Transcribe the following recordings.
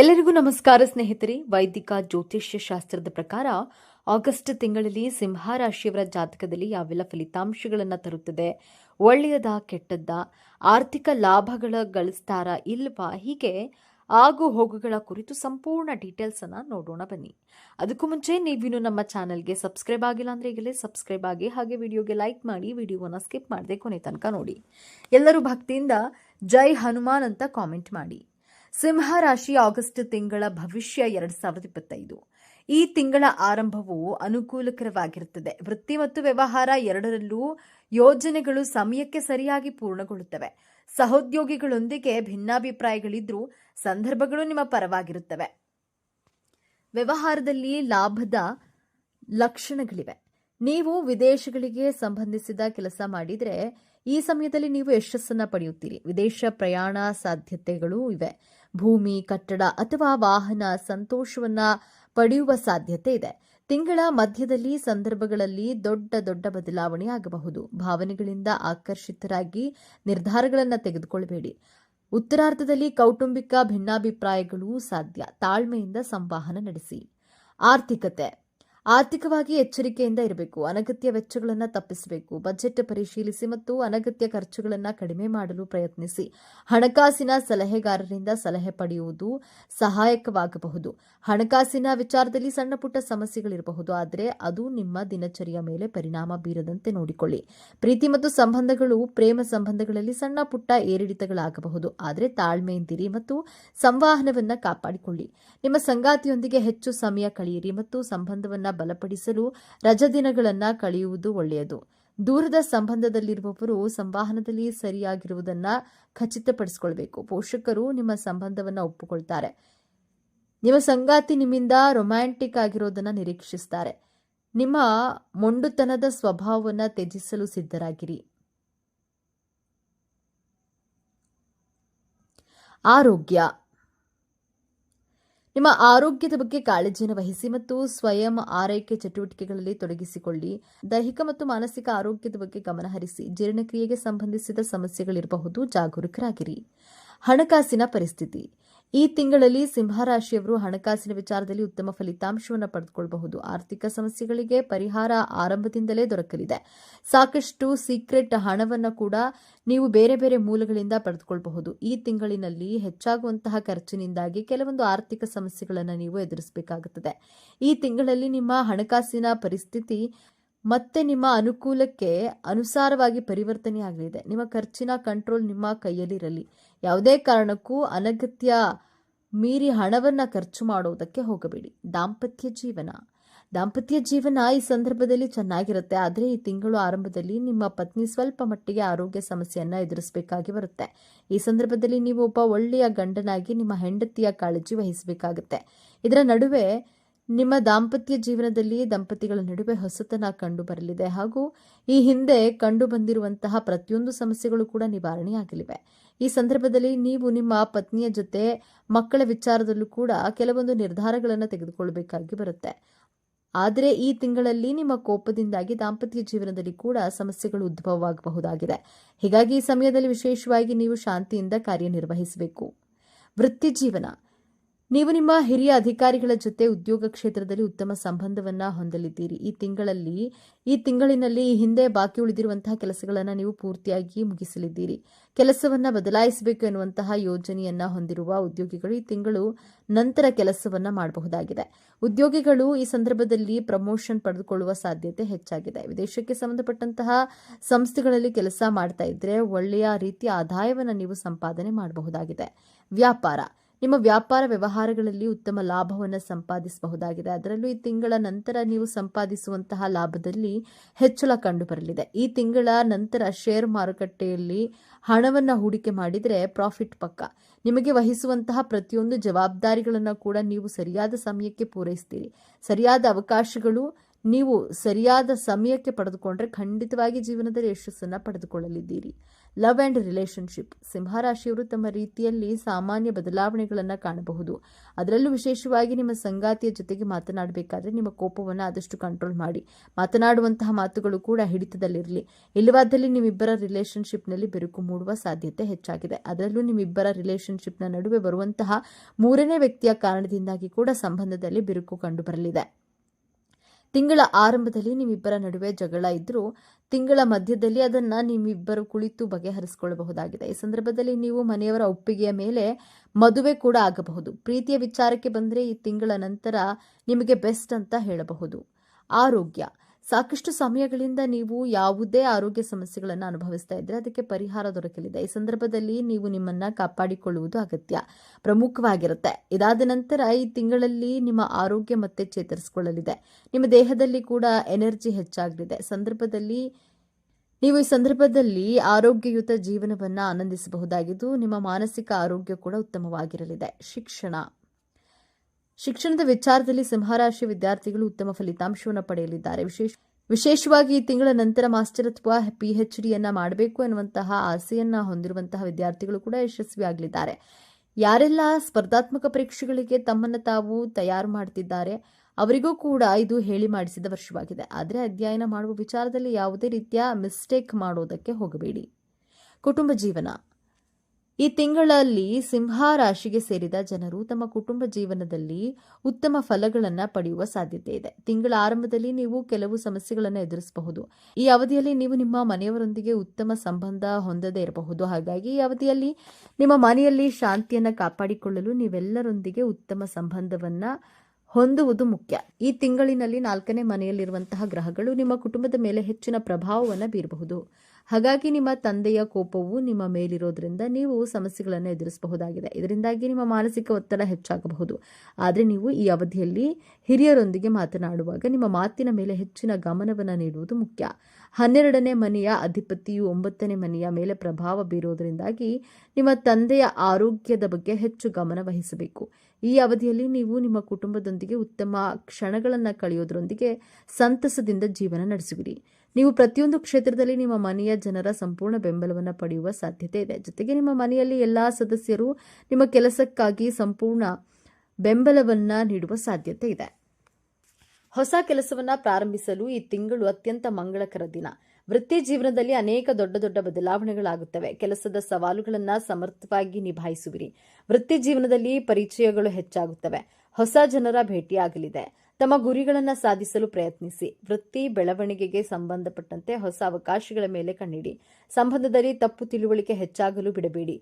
ಎಲ್ಲರಿಗೂ ನಮಸ್ಕಾರ ಸ್ನೇಹಿತರೆ. ವೈದಿಕ ಜ್ಯೋತಿಷ್ಯ ಶಾಸ್ತ್ರದ ಪ್ರಕಾರ ಆಗಸ್ಟ್ ತಿಂಗಳಲ್ಲಿ ಸಿಂಹ ರಾಶಿಯವರ ಜಾತಕದಲ್ಲಿ ಯಾವೆಲ್ಲ ಫಲಿತಾಂಶಗಳನ್ನು ತರುತ್ತದೆ, ಒಳ್ಳೆಯದ, ಕೆಟ್ಟದ್ದ, ಆರ್ಥಿಕ ಲಾಭಗಳ ಗಳಿಸ್ತಾರ ಇಲ್ವಾ, ಹೀಗೆ ಆಗು ಹೋಗುಗಳ ಕುರಿತು ಸಂಪೂರ್ಣ ಡೀಟೇಲ್ಸ್ ಅನ್ನ ನೋಡೋಣ ಬನ್ನಿ. ಅದಕ್ಕೂ ಮುಂಚೆ ನೀವಿನ್ನು ನಮ್ಮ ಚಾನೆಲ್ಗೆ ಸಬ್ಸ್ಕ್ರೈಬ್ ಆಗಿಲ್ಲ ಅಂದ್ರೆ ಈಗಲೇ ಸಬ್ಸ್ಕ್ರೈಬ್ ಆಗಿ ಹಾಗೆ ವಿಡಿಯೋಗೆ ಲೈಕ್ ಮಾಡಿ, ವಿಡಿಯೋವನ್ನ ಸ್ಕಿಪ್ ಮಾಡದೆ ಕೊನೆ ತನಕ ನೋಡಿ. ಎಲ್ಲರೂ ಭಕ್ತಿಯಿಂದ ಜೈ ಹನುಮಾನ್ ಅಂತ ಕಾಮೆಂಟ್ ಮಾಡಿ. ಸಿಂಹ ರಾಶಿ ಆಗಸ್ಟ್ ತಿಂಗಳ ಭವಿಷ್ಯ ಎರಡ್ ಸಾವಿರದ ಇಪ್ಪತ್ತೈದು. ಈ ತಿಂಗಳ ಆರಂಭವು ಅನುಕೂಲಕರವಾಗಿರುತ್ತದೆ. ವೃತ್ತಿ ಮತ್ತು ವ್ಯವಹಾರ ಎರಡರಲ್ಲೂ ಯೋಜನೆಗಳು ಸಮಯಕ್ಕೆ ಸರಿಯಾಗಿ ಪೂರ್ಣಗೊಳ್ಳುತ್ತವೆ. ಸಹೋದ್ಯೋಗಿಗಳೊಂದಿಗೆ ಭಿನ್ನಾಭಿಪ್ರಾಯಗಳಿದ್ರೂ ಸಂದರ್ಭಗಳು ನಿಮ್ಮ ಪರವಾಗಿರುತ್ತವೆ. ವ್ಯವಹಾರದಲ್ಲಿ ಲಾಭದ ಲಕ್ಷಣಗಳಿವೆ. ನೀವು ವಿದೇಶಗಳಿಗೆ ಸಂಬಂಧಿಸಿದ ಕೆಲಸ ಮಾಡಿದರೆ ಈ ಸಮಯದಲ್ಲಿ ನೀವು ಯಶಸ್ಸನ್ನು ಪಡೆಯುತ್ತೀರಿ. ವಿದೇಶ ಪ್ರಯಾಣ ಸಾಧ್ಯತೆಗಳು ಇವೆ. ಭೂಮಿ, ಕಟ್ಟಡ ಅಥವಾ ವಾಹನ ಸಂತೋಷವನ್ನ ಪಡೆಯುವ ಸಾಧ್ಯತೆ ಇದೆ. ತಿಂಗಳ ಮಧ್ಯದಲ್ಲಿ ಸಂದರ್ಭಗಳಲ್ಲಿ ದೊಡ್ಡ ದೊಡ್ಡ ಬದಲಾವಣೆ ಆಗಬಹುದು. ಭಾವನೆಗಳಿಂದ ಆಕರ್ಷಿತರಾಗಿ ನಿರ್ಧಾರಗಳನ್ನು ತೆಗೆದುಕೊಳ್ಳಬೇಡಿ ಉತ್ತರಾರ್ಧದಲ್ಲಿ ಕೌಟುಂಬಿಕ ಭಿನ್ನಾಭಿಪ್ರಾಯಗಳು ಸಾಧ್ಯ. ತಾಳ್ಮೆಯಿಂದ ಸಂವಹನ ನಡೆಸಿ. ಆರ್ಥಿಕತೆ. ಆರ್ಥಿಕವಾಗಿ ಎಚ್ಚರಿಕೆಯಿಂದ ಇರಬೇಕು. ಅನಗತ್ಯ ವೆಚ್ಚಗಳನ್ನು ತಪ್ಪಿಸಬೇಕು. ಬಜೆಟ್ ಪರಿಶೀಲಿಸಿ ಮತ್ತು ಅನಗತ್ಯ ಖರ್ಚುಗಳನ್ನು ಕಡಿಮೆ ಮಾಡಲು ಪ್ರಯತ್ನಿಸಿ. ಹಣಕಾಸಿನ ಸಲಹೆಗಾರರಿಂದ ಸಲಹೆ ಪಡೆಯುವುದು ಸಹಾಯಕವಾಗಬಹುದು. ಹಣಕಾಸಿನ ವಿಚಾರದಲ್ಲಿ ಸಣ್ಣ ಪುಟ್ಟ ಸಮಸ್ಯೆಗಳಿರಬಹುದು. ಆದರೆ ಅದು ನಿಮ್ಮ ದಿನಚರಿಯ ಮೇಲೆ ಪರಿಣಾಮ ಬೀರದಂತೆ ನೋಡಿಕೊಳ್ಳಿ. ಪ್ರೀತಿ ಮತ್ತು ಸಂಬಂಧಗಳು ಪ್ರೇಮ ಸಂಬಂಧಗಳಲ್ಲಿ ಸಣ್ಣ ಪುಟ್ಟ ಏರಿಳಿತಗಳಾಗಬಹುದು. ಆದರೆ ತಾಳ್ಮೆಯಿಂದಿರಿ ಮತ್ತು ಸಂವಹನವನ್ನು ಕಾಪಾಡಿಕೊಳ್ಳಿ. ನಿಮ್ಮ ಸಂಗಾತಿಯೊಂದಿಗೆ ಹೆಚ್ಚು ಸಮಯ ಕಳೆಯಿರಿ ಮತ್ತು ಸಂಬಂಧವನ್ನ ಬಲಪಡಿಸಲು ರಜಾದಿನಗಳನ್ನು ಕಳೆಯುವುದು ಒಳ್ಳೆಯದು. ದೂರದ ಸಂಬಂಧದಲ್ಲಿರುವವರು ಸಂವಹನದಲ್ಲಿ ಸರಿಯಾಗಿರುವುದನ್ನ ಖಚಿತಪಡಿಸಿಕೊಳ್ಬೇಕು. ಪೋಷಕರು ನಿಮ್ಮ ಸಂಬಂಧವನ್ನ ಒಪ್ಪಿಕೊಳ್ತಾರೆ. ನಿಮ್ಮ ಸಂಗಾತಿ ನಿಮ್ಮಿಂದ ರೊಮ್ಯಾಂಟಿಕ್ ಆಗಿರೋದನ್ನ ನಿರೀಕ್ಷಿಸ್ತಾರೆ. ನಿಮ್ಮ ಮೊಂಡುತನದ ಸ್ವಭಾವವನ್ನ ತ್ಯಜಿಸಲು ಸಿದ್ಧರಾಗಿರಿ. ಆರೋಗ್ಯ. ನಿಮ್ಮ ಆರೋಗ್ಯದ ಬಗ್ಗೆ ಕಾಳಜಿಯನ್ನು ವಹಿಸಿ ಮತ್ತು ಸ್ವಯಂ ಆರೈಕೆ ಚಟುವಟಿಕೆಗಳಲ್ಲಿ ತೊಡಗಿಸಿಕೊಳ್ಳಿ. ದೈಹಿಕ ಮತ್ತು ಮಾನಸಿಕ ಆರೋಗ್ಯದ ಬಗ್ಗೆ ಗಮನಹರಿಸಿ ಜೀರ್ಣಕ್ರಿಯೆಗೆ ಸಂಬಂಧಿಸಿದ ಸಮಸ್ಯೆಗಳಿರಬಹುದು, ಜಾಗರೂಕರಾಗಿರಿ. ಹಣಕಾಸಿನ ಪರಿಸ್ಥಿತಿ. ಈ ತಿಂಗಳಲ್ಲಿ ಸಿಂಹರಾಶಿಯವರು ಹಣಕಾಸಿನ ವಿಚಾರದಲ್ಲಿ ಉತ್ತಮ ಫಲಿತಾಂಶವನ್ನು ಪಡೆದುಕೊಳ್ಳಬಹುದು ಆರ್ಥಿಕ ಸಮಸ್ಯೆಗಳಿಗೆ ಪರಿಹಾರ ಆರಂಭದಿಂದಲೇ ದೊರಕಲಿದೆ. ಸಾಕಷ್ಟು ಸೀಕ್ರೆಟ್ ಹಣವನ್ನು ಕೂಡ ನೀವು ಬೇರೆ ಬೇರೆ ಮೂಲಗಳಿಂದ ಪಡೆದುಕೊಳ್ಳಬಹುದು ಈ ತಿಂಗಳಿನಲ್ಲಿ ಹೆಚ್ಚಾಗುವಂತಹ ಖರ್ಚಿನಿಂದಾಗಿ ಕೆಲವೊಂದು ಆರ್ಥಿಕ ಸಮಸ್ಯೆಗಳನ್ನು ನೀವು ಎದುರಿಸಬೇಕಾಗುತ್ತದೆ. ಈ ತಿಂಗಳಲ್ಲಿ ನಿಮ್ಮ ಹಣಕಾಸಿನ ಪರಿಸ್ಥಿತಿ ಮತ್ತೆ ನಿಮ್ಮ ಅನುಕೂಲಕ್ಕೆ ಅನುಸಾರವಾಗಿ ಪರಿವರ್ತನೆ ಆಗಲಿದೆ. ನಿಮ್ಮ ಖರ್ಚಿನ ಕಂಟ್ರೋಲ್ ನಿಮ್ಮ ಕೈಯಲ್ಲಿರಲಿ. ಯಾವುದೇ ಕಾರಣಕ್ಕೂ ಅನಗತ್ಯ ಮೀರಿ ಹಣವನ್ನು ಖರ್ಚು ಮಾಡುವುದಕ್ಕೆ ಹೋಗಬೇಡಿ. ದಾಂಪತ್ಯ ಜೀವನ. ದಾಂಪತ್ಯ ಜೀವನ ಈ ಸಂದರ್ಭದಲ್ಲಿ ಚೆನ್ನಾಗಿರುತ್ತೆ. ಆದರೆ ಈ ತಿಂಗಳು ಆರಂಭದಲ್ಲಿ ನಿಮ್ಮ ಪತ್ನಿ ಸ್ವಲ್ಪ ಮಟ್ಟಿಗೆ ಆರೋಗ್ಯ ಸಮಸ್ಯೆಯನ್ನು ಎದುರಿಸಬೇಕಾಗಿ ಬರುತ್ತೆ. ಈ ಸಂದರ್ಭದಲ್ಲಿ ನೀವು ಒಬ್ಬ ಒಳ್ಳೆಯ ಗಂಡನಾಗಿ ನಿಮ್ಮ ಹೆಂಡತಿಯ ಕಾಳಜಿ ವಹಿಸಬೇಕಾಗುತ್ತೆ. ಇದರ ನಡುವೆ ನಿಮ್ಮ ದಾಂಪತ್ಯ ಜೀವನದಲ್ಲಿ ದಂಪತಿಗಳ ನಡುವೆ ಹೊಸತನ ಕಂಡು ಬರಲಿದೆ ಹಾಗೂ ಈ ಹಿಂದೆ ಕಂಡು ಬಂದಿರುವಂತಹ ಪ್ರತಿಯೊಂದು ಸಮಸ್ಯೆಗಳು ಕೂಡ ನಿವಾರಣೆಯಾಗಲಿವೆ. ಈ ಸಂದರ್ಭದಲ್ಲಿ ನೀವು ನಿಮ್ಮ ಪತ್ನಿಯ ಜೊತೆ ಮಕ್ಕಳ ವಿಚಾರದಲ್ಲೂ ಕೂಡ ಕೆಲವೊಂದು ನಿರ್ಧಾರಗಳನ್ನು ತೆಗೆದುಕೊಳ್ಳಬೇಕಾಗಿ ಬರುತ್ತೆ. ಆದರೆ ಈ ತಿಂಗಳಲ್ಲಿ ನಿಮ್ಮ ಕೋಪದಿಂದಾಗಿ ದಾಂಪತ್ಯ ಜೀವನದಲ್ಲಿ ಕೂಡ ಸಮಸ್ಯೆಗಳು ಉದ್ಭವವಾಗಬಹುದಾಗಿದೆ. ಹೀಗಾಗಿ ಈ ಸಮಯದಲ್ಲಿ ವಿಶೇಷವಾಗಿ ನೀವು ಶಾಂತಿಯಿಂದ ಕಾರ್ಯನಿರ್ವಹಿಸಬೇಕು. ವೃತ್ತಿ ಜೀವನ. ನೀವು ನಿಮ್ಮ ಹಿರಿಯ ಅಧಿಕಾರಿಗಳ ಜೊತೆ ಉದ್ಯೋಗ ಕ್ಷೇತ್ರದಲ್ಲಿ ಉತ್ತಮ ಸಂಬಂಧವನ್ನ ಹೊಂದಲಿದ್ದೀರಿ. ಈ ತಿಂಗಳಲ್ಲಿ, ಈ ತಿಂಗಳಿನಲ್ಲಿ ಹಿಂದೆ ಬಾಕಿ ಉಳಿದಿರುವಂತಹ ಕೆಲಸಗಳನ್ನು ನೀವು ಪೂರ್ತಿಯಾಗಿ ಮುಗಿಸಲಿದ್ದೀರಿ. ಕೆಲಸವನ್ನ ಬದಲಾಯಿಸಬೇಕು ಎನ್ನುವಂತಹ ಯೋಜನೆಯನ್ನ ಹೊಂದಿರುವ ಉದ್ಯೋಗಿಗಳು ಈ ತಿಂಗಳು ನಂತರ ಕೆಲಸವನ್ನ ಮಾಡಬಹುದಾಗಿದೆ. ಉದ್ಯೋಗಿಗಳು ಈ ಸಂದರ್ಭದಲ್ಲಿ ಪ್ರಮೋಷನ್ ಪಡೆದುಕೊಳ್ಳುವ ಸಾಧ್ಯತೆ ಹೆಚ್ಚಾಗಿದೆ. ವಿದೇಶಕ್ಕೆ ಸಂಬಂಧಪಟ್ಟಂತಹ ಸಂಸ್ಥೆಗಳಲ್ಲಿ ಕೆಲಸ ಮಾಡ್ತಾ ಇದ್ರೆ ಒಳ್ಳೆಯ ರೀತಿಯ ಆದಾಯವನ್ನು ನೀವು ಸಂಪಾದನೆ ಮಾಡಬಹುದಾಗಿದೆ. ವ್ಯಾಪಾರ. ನಿಮ್ಮ ವ್ಯಾಪಾರ ವ್ಯವಹಾರಗಳಲ್ಲಿ ಉತ್ತಮ ಲಾಭವನ್ನು ಸಂಪಾದಿಸಬಹುದಾಗಿದೆ. ಅದರಲ್ಲೂ ಈ ತಿಂಗಳ ನಂತರ ನೀವು ಸಂಪಾದಿಸುವಂತಹ ಲಾಭದಲ್ಲಿ ಹೆಚ್ಚಳ ಕಂಡುಬರಲಿದೆ. ಈ ತಿಂಗಳ ನಂತರ ಶೇರ್ ಮಾರುಕಟ್ಟೆಯಲ್ಲಿ ಹಣವನ್ನು ಹೂಡಿಕೆ ಮಾಡಿದರೆ ಪ್ರಾಫಿಟ್ ಪಕ್ಕ. ನಿಮಗೆ ವಹಿಸುವಂತಹ ಪ್ರತಿಯೊಂದು ಜವಾಬ್ದಾರಿಗಳನ್ನು ಕೂಡ ನೀವು ಸರಿಯಾದ ಸಮಯಕ್ಕೆ ಪೂರೈಸ್ತೀರಿ. ಸರಿಯಾದ ಅವಕಾಶಗಳು ನೀವು ಸರಿಯಾದ ಸಮಯಕ್ಕೆ ಪಡೆದುಕೊಂಡ್ರೆ ಖಂಡಿತವಾಗಿ ಜೀವನದಲ್ಲಿ ಯಶಸ್ಸನ್ನು ಪಡೆದುಕೊಳ್ಳಲಿದ್ದೀರಿ. ಲವ್ ಆ್ಯಂಡ್ ರಿಲೇಷನ್ಶಿಪ್ ಸಿಂಹರಾಶಿಯವರು ತಮ್ಮ ರೀತಿಯಲ್ಲಿ ಸಾಮಾನ್ಯ ಬದಲಾವಣೆಗಳನ್ನು ಕಾಣಬಹುದು. ಅದರಲ್ಲೂ ವಿಶೇಷವಾಗಿ ನಿಮ್ಮ ಸಂಗಾತಿಯ ಜೊತೆಗೆ ಮಾತನಾಡಬೇಕಾದ್ರೆ ನಿಮ್ಮ ಕೋಪವನ್ನು ಆದಷ್ಟು ಕಂಟ್ರೋಲ್ ಮಾಡಿ. ಮಾತನಾಡುವಂತಹ ಮಾತುಗಳು ಕೂಡ ಹಿಡಿತದಲ್ಲಿರಲಿ. ಇಲ್ಲವಾದಲ್ಲಿ ನಿಮ್ಮಿಬ್ಬರ ರಿಲೇಷನ್ಶಿಪ್ನಲ್ಲಿ ಬಿರುಕು ಮೂಡುವ ಸಾಧ್ಯತೆ ಹೆಚ್ಚಾಗಿದೆ. ಅದರಲ್ಲೂ ನಿಮ್ಮಿಬ್ಬರ ರಿಲೇಷನ್ಶಿಪ್ನ ನಡುವೆ ಬರುವಂತಹ ಮೂರನೇ ವ್ಯಕ್ತಿಯ ಕಾರಣದಿಂದಾಗಿ ಕೂಡ ಸಂಬಂಧದಲ್ಲಿ ಬಿರುಕು ಕಂಡುಬರಲಿದೆ. ತಿಂಗಳ ಆರಂಭದಲ್ಲಿ ನಿಮ್ಮಿಬ್ಬರ ನಡುವೆ ಜಗಳ ಇದ್ದರೂ ತಿಂಗಳ ಮಧ್ಯದಲ್ಲಿ ಅದನ್ನ ನಿಮ್ಮಿಬ್ಬರು ಕುಳಿತು ಬಗೆಹರಿಸಿಕೊಳ್ಳಬಹುದಾಗಿದೆ. ಈ ಸಂದರ್ಭದಲ್ಲಿ ನೀವು ಮನೆಯವರ ಒಪ್ಪಿಗೆಯ ಮೇಲೆ ಮದುವೆ ಕೂಡ ಆಗಬಹುದು. ಪ್ರೀತಿಯ ವಿಚಾರಕ್ಕೆ ಬಂದರೆ ಈ ತಿಂಗಳ ನಂತರ ನಿಮಗೆ ಬೆಸ್ಟ್ ಅಂತ ಹೇಳಬಹುದು. ಆರೋಗ್ಯ. ಸಾಕಷ್ಟು ಸಮಯಗಳಿಂದ ನೀವು ಯಾವುದೇ ಆರೋಗ್ಯ ಸಮಸ್ಯೆಗಳನ್ನು ಅನುಭವಿಸ್ತಾ ಇದ್ರೆ ಅದಕ್ಕೆ ಪರಿಹಾರ ದೊರಕಲಿದೆ. ಈ ಸಂದರ್ಭದಲ್ಲಿ ನೀವು ನಿಮ್ಮನ್ನ ಕಾಪಾಡಿಕೊಳ್ಳುವುದು ಅಗತ್ಯ. ಪ್ರಮುಖವಾಗಿರುತ್ತೆ. ಇದಾದ ನಂತರ ಈ ತಿಂಗಳಲ್ಲಿ ನಿಮ್ಮ ಆರೋಗ್ಯ ಮತ್ತೆ ಚೇತರಿಸಿಕೊಳ್ಳಲಿದೆ. ನಿಮ್ಮ ದೇಹದಲ್ಲಿ ಕೂಡ ಎನರ್ಜಿ ಹೆಚ್ಚಾಗಲಿದೆ. ಸಂದರ್ಭದಲ್ಲಿ, ನೀವು ಈ ಸಂದರ್ಭದಲ್ಲಿ ಆರೋಗ್ಯಯುತ ಜೀವನವನ್ನು ಆನಂದಿಸಬಹುದಾಗಿದ್ದು, ನಿಮ್ಮ ಮಾನಸಿಕ ಆರೋಗ್ಯ ಕೂಡ ಉತ್ತಮವಾಗಿರಲಿದೆ. ಶಿಕ್ಷಣ. ಶಿಕ್ಷಣದ ವಿಚಾರದಲ್ಲಿ ಸಿಂಹರಾಶಿ ವಿದ್ಯಾರ್ಥಿಗಳು ಉತ್ತಮ ಫಲಿತಾಂಶವನ್ನು ಪಡೆಯಲಿದ್ದಾರೆ. ವಿಶೇಷ, ವಿಶೇಷವಾಗಿ ಈ ತಿಂಗಳ ನಂತರ ಮಾಸ್ಟರ್ ಅಥವಾ ಪಿ ಎಚ್ ಡಿಯನ್ನ ಮಾಡಬೇಕು ಎನ್ನುವಂತಹ ಆಸೆಯನ್ನ ಹೊಂದಿರುವಂತಹ ವಿದ್ಯಾರ್ಥಿಗಳು ಕೂಡ ಯಶಸ್ವಿಯಾಗಲಿದ್ದಾರೆ. ಯಾರೆಲ್ಲ ಸ್ಪರ್ಧಾತ್ಮಕ ಪರೀಕ್ಷೆಗಳಿಗೆ ತಮ್ಮನ್ನು ತಾವು ತಯಾರು ಮಾಡ್ತಿದ್ದಾರೆ, ಅವರಿಗೂ ಕೂಡ ಇದು ಹೇಳಿ ಮಾಡಿಸಿದ ವರ್ಷವಾಗಿದೆ. ಆದರೆ ಅಧ್ಯಯನ ಮಾಡುವ ವಿಚಾರದಲ್ಲಿ ಯಾವುದೇ ರೀತಿಯ ಮಿಸ್ಟೇಕ್ ಮಾಡೋದಕ್ಕೆ ಹೋಗಬೇಡಿ. ಕುಟುಂಬ ಜೀವನ. ಈ ತಿಂಗಳಲ್ಲಿ ಸಿಂಹ ರಾಶಿಗೆ ಸೇರಿದ ಜನರು ತಮ್ಮ ಕುಟುಂಬ ಜೀವನದಲ್ಲಿ ಉತ್ತಮ ಫಲಗಳನ್ನು ಪಡೆಯುವ ಸಾಧ್ಯತೆ ಇದೆ. ತಿಂಗಳ ಆರಂಭದಲ್ಲಿ ನೀವು ಕೆಲವು ಸಮಸ್ಯೆಗಳನ್ನು ಎದುರಿಸಬಹುದು. ಈ ಅವಧಿಯಲ್ಲಿ ನೀವು ನಿಮ್ಮ ಮನೆಯವರೊಂದಿಗೆ ಉತ್ತಮ ಸಂಬಂಧ ಹೊಂದದೇ ಇರಬಹುದು. ಹಾಗಾಗಿ ಈ ಅವಧಿಯಲ್ಲಿ ನಿಮ್ಮ ಮನೆಯಲ್ಲಿ ಶಾಂತಿಯನ್ನು ಕಾಪಾಡಿಕೊಳ್ಳಲು ನೀವೆಲ್ಲರೊಂದಿಗೆ ಉತ್ತಮ ಸಂಬಂಧವನ್ನು ಹೊಂದುವುದು ಮುಖ್ಯ. ಈ ತಿಂಗಳಿನಲ್ಲಿ ನಾಲ್ಕನೇ ಮನೆಯಲ್ಲಿರುವಂತಹ ಗ್ರಹಗಳು ನಿಮ್ಮ ಕುಟುಂಬದ ಮೇಲೆ ಹೆಚ್ಚಿನ ಪ್ರಭಾವವನ್ನು ಬೀರಬಹುದು. ಹಾಗಾಗಿ ನಿಮ್ಮ ತಂದೆಯ ಕೋಪವು ನಿಮ್ಮ ಮೇಲಿರೋದ್ರಿಂದ ನೀವು ಸಮಸ್ಯೆಗಳನ್ನು ಎದುರಿಸಬಹುದಾಗಿದೆ. ಇದರಿಂದಾಗಿ ನಿಮ್ಮ ಮಾನಸಿಕ ಒತ್ತಡ ಹೆಚ್ಚಾಗಬಹುದು. ಆದರೆ ನೀವು ಈ ಅವಧಿಯಲ್ಲಿ ಹಿರಿಯರೊಂದಿಗೆ ಮಾತನಾಡುವಾಗ ನಿಮ್ಮ ಮಾತಿನ ಮೇಲೆ ಹೆಚ್ಚಿನ ಗಮನವನ್ನು ನೀಡುವುದು ಮುಖ್ಯ. ಹನ್ನೆರಡನೇ ಮನೆಯ ಅಧಿಪತಿಯು ಒಂಬತ್ತನೇ ಮನೆಯ ಮೇಲೆ ಪ್ರಭಾವ ಬೀರೋದರಿಂದಾಗಿ ನಿಮ್ಮ ತಂದೆಯ ಆರೋಗ್ಯದ ಬಗ್ಗೆ ಹೆಚ್ಚು ಗಮನ ವಹಿಸಬೇಕು. ಈ ಅವಧಿಯಲ್ಲಿ ನೀವು ನಿಮ್ಮ ಕುಟುಂಬದೊಂದಿಗೆ ಉತ್ತಮ ಕ್ಷಣಗಳನ್ನು ಕಳೆಯೋದ್ರೊಂದಿಗೆ ಸಂತಸದಿಂದ ಜೀವನ ನಡೆಸುವಿರಿ. ನೀವು ಪ್ರತಿಯೊಂದು ಕ್ಷೇತ್ರದಲ್ಲಿ ನಿಮ್ಮ ಮನೆಯ ಜನರ ಸಂಪೂರ್ಣ ಬೆಂಬಲವನ್ನು ಪಡೆಯುವ ಸಾಧ್ಯತೆ ಇದೆ. ಜೊತೆಗೆ ನಿಮ್ಮ ಮನೆಯಲ್ಲಿ ಎಲ್ಲ ಸದಸ್ಯರು ನಿಮ್ಮ ಕೆಲಸಕ್ಕಾಗಿ ಸಂಪೂರ್ಣ ಬೆಂಬಲವನ್ನು ನೀಡುವ ಸಾಧ್ಯತೆ ಇದೆ. ಹೊಸ ಕೆಲಸವನ್ನು ಪ್ರಾರಂಭಿಸಲು ಈ ತಿಂಗಳು ಅತ್ಯಂತ ಮಂಗಳಕರ ದಿನ. ವೃತ್ತಿ ಜೀವನದಲ್ಲಿ ಅನೇಕ ದೊಡ್ಡ ದೊಡ್ಡ ಬದಲಾವಣೆಗಳಾಗುತ್ತವೆ. ಕೆಲಸದ ಸವಾಲುಗಳನ್ನು ಸಮರ್ಥವಾಗಿ ನಿಭಾಯಿಸುವಿರಿ. ವೃತ್ತಿ ಜೀವನದಲ್ಲಿ ಪರಿಚಯಗಳು ಹೆಚ್ಚಾಗುತ್ತವೆ. ಹೊಸ ಜನರ ಭೇಟಿಯಾಗಲಿದೆ. ತಮ್ಮ ಗುರಿಗಳನ್ನು ಸಾಧಿಸಲು ಪ್ರಯತ್ನಿಸಿ. ವೃತ್ತಿ, ಬೆಳವಣಿಗೆಗೆ ಸಂಬಂಧಪಟ್ಟಂತೆ ಹೊಸ ಅವಕಾಶಗಳ ಮೇಲೆ ಕಣ್ಣಿಡಿ. ಸಂಬಂಧದಲ್ಲಿ ತಪ್ಪು ತಿಳುವಳಿಕೆ ಹೆಚ್ಚಾಗಲು ಬಿಡಬೇಡಿ.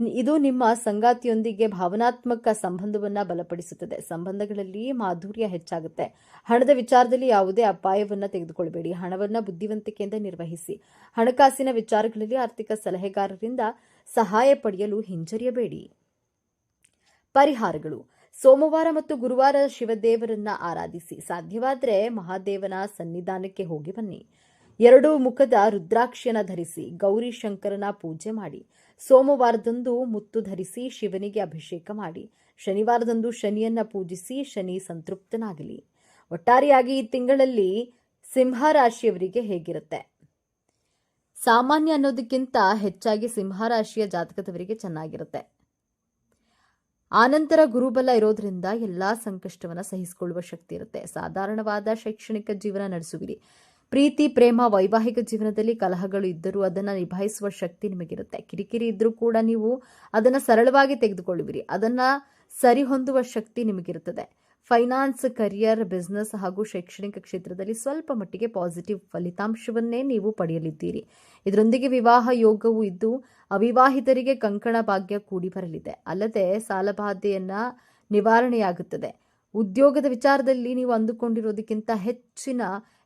ಇದು ನಿಮ್ಮ ಸಂಗಾತಿಯೊಂದಿಗೆ ಭಾವನಾತ್ಮಕ ಸಂಬಂಧವನ್ನ ಬಲಪಡಿಸುತ್ತದೆ. ಸಂಬಂಧಗಳಲ್ಲಿ ಮಾಧುರ್ಯ ಹೆಚ್ಚಾಗುತ್ತೆ. ಹಣದ ವಿಚಾರದಲ್ಲಿ ಯಾವುದೇ ಅಪಾಯವನ್ನ ತೆಗೆದುಕೊಳ್ಳಬೇಡಿ ಹಣವನ್ನ ಬುದ್ಧಿವಂತಿಕೆಯಿಂದ ನಿರ್ವಹಿಸಿ. ಹಣಕಾಸಿನ ವಿಚಾರಗಳಲ್ಲಿ ಆರ್ಥಿಕ ಸಲಹೆಗಾರರಿಂದ ಸಹಾಯ ಪಡೆಯಲು ಹಿಂಜರಿಯಬೇಡಿ. ಪರಿಹಾರಗಳು. ಸೋಮವಾರ ಮತ್ತು ಗುರುವಾರ ಶಿವದೇವರನ್ನ ಆರಾಧಿಸಿ. ಸಾಧ್ಯವಾದರೆ ಮಹಾದೇವನ ಸನ್ನಿಧಾನಕ್ಕೆ ಹೋಗಿ ಬನ್ನಿ. ಎರಡು ಮುಖದ ರುದ್ರಾಕ್ಷಿಯನ್ನ ಧರಿಸಿ, ಗೌರಿ ಶಂಕರನ ಪೂಜೆ ಮಾಡಿ. ಸೋಮವಾರದಂದು ಮುತ್ತು ಧರಿಸಿ ಶಿವನಿಗೆ ಅಭಿಷೇಕ ಮಾಡಿ. ಶನಿವಾರದಂದು ಶನಿಯನ್ನ ಪೂಜಿಸಿ ಶನಿ ಸಂತೃಪ್ತನಾಗಲಿ. ಒಟ್ಟಾರೆಯಾಗಿ ಈ ತಿಂಗಳಲ್ಲಿ ಸಿಂಹ ರಾಶಿಯವರಿಗೆ ಹೇಗಿರುತ್ತೆ? ಸಾಮಾನ್ಯ ಅನ್ನೋದಕ್ಕಿಂತ ಹೆಚ್ಚಾಗಿ ಸಿಂಹ ರಾಶಿಯ ಜಾತಕದವರಿಗೆ ಚೆನ್ನಾಗಿರುತ್ತೆ. ಆನಂತರ ಗುರುಬಲ ಇರೋದ್ರಿಂದ ಎಲ್ಲಾ ಸಂಕಷ್ಟವನ್ನ ಸಹಿಸಿಕೊಳ್ಳುವ ಶಕ್ತಿ ಇರುತ್ತೆ. ಸಾಧಾರಣವಾದ ಶೈಕ್ಷಣಿಕ ಜೀವನ ನಡೆಸುವಿರಿ. ಪ್ರೀತಿ, ಪ್ರೇಮ, ವೈವಾಹಿಕ ಜೀವನದಲ್ಲಿ ಕಲಹಗಳು ಇದ್ದರೂ ಅದನ್ನು ನಿಭಾಯಿಸುವ ಶಕ್ತಿ ನಿಮಗಿರುತ್ತೆ. ಕಿರಿಕಿರಿ ಇದ್ದರೂ ಕೂಡ ನೀವು ಅದನ್ನು ಸರಳವಾಗಿ ತೆಗೆದುಕೊಳ್ಳುವಿರಿ. ಅದನ್ನು ಸರಿಹೊಂದುವ ಶಕ್ತಿ ನಿಮಗಿರುತ್ತದೆ. ಫೈನಾನ್ಸ್, ಕರಿಯರ್, ಬಿಸ್ನೆಸ್ ಹಾಗೂ ಶೈಕ್ಷಣಿಕ ಕ್ಷೇತ್ರದಲ್ಲಿ ಸ್ವಲ್ಪ ಮಟ್ಟಿಗೆ ಪಾಸಿಟಿವ್ ಫಲಿತಾಂಶವನ್ನೇ ನೀವು ಪಡೆಯಲಿದ್ದೀರಿ. ಇದರೊಂದಿಗೆ ವಿವಾಹ ಯೋಗವೂ ಇದ್ದು, ಅವಿವಾಹಿತರಿಗೆ ಕಂಕಣ ಭಾಗ್ಯ ಕೂಡಿ ಬರಲಿದೆ. ಅಲ್ಲದೆ ಸಾಲಬಾಧೆಯನ್ನು ನಿವಾರಣೆಯಾಗುತ್ತದೆ. ಉದ್ಯೋಗದ ವಿಚಾರದಲ್ಲಿ ನೀವು ಅಂದುಕೊಂಡಿರೋದಕ್ಕಿಂತ ಹೆಚ್ಚಿನ